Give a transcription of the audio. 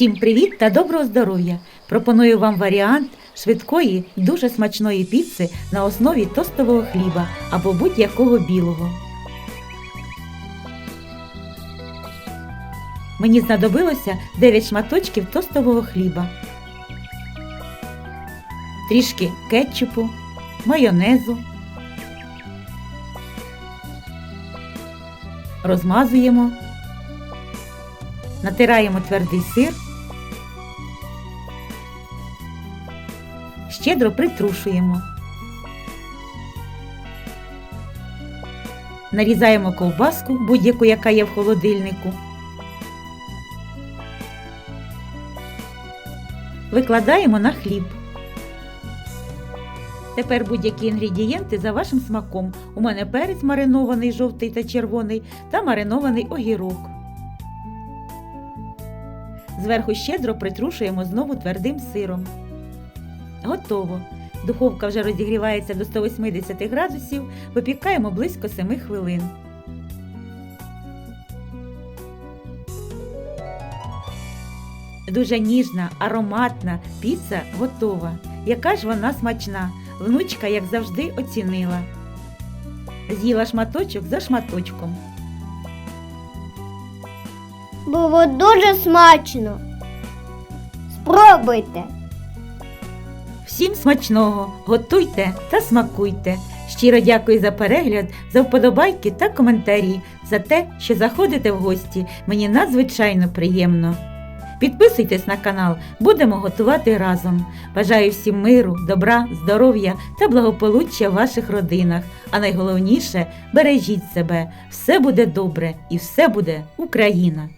Всім привіт та доброго здоров'я! Пропоную вам варіант швидкої, дуже смачної піци на основі тостового хліба або будь-якого білого. Мені знадобилося 9 шматочків тостового хліба, трішки кетчупу, майонезу. Розмазуємо, натираємо твердий сир, щедро притрушуємо. Нарізаємо ковбаску, будь-яку, яка є в холодильнику. Викладаємо на хліб. Тепер будь-які інгредієнти за вашим смаком. У мене перець маринований жовтий та червоний та маринований огірок. Зверху щедро притрушуємо знову твердим сиром. Готово. Духовка вже розігрівається до 180 градусів, випікаємо близько 7 хвилин. Дуже ніжна, ароматна піца готова. Яка ж вона смачна. Внучка, як завжди, оцінила. З'їла шматочок за шматочком. Було дуже смачно. Спробуйте. Всім смачного, готуйте та смакуйте. Щиро дякую за перегляд, за вподобайки та коментарі, за те, що заходите в гості. Мені надзвичайно приємно. Підписуйтесь на канал, будемо готувати разом. Бажаю всім миру, добра, здоров'я та благополуччя в ваших родинах. А найголовніше бережіть себе. Все буде добре і все буде Україна!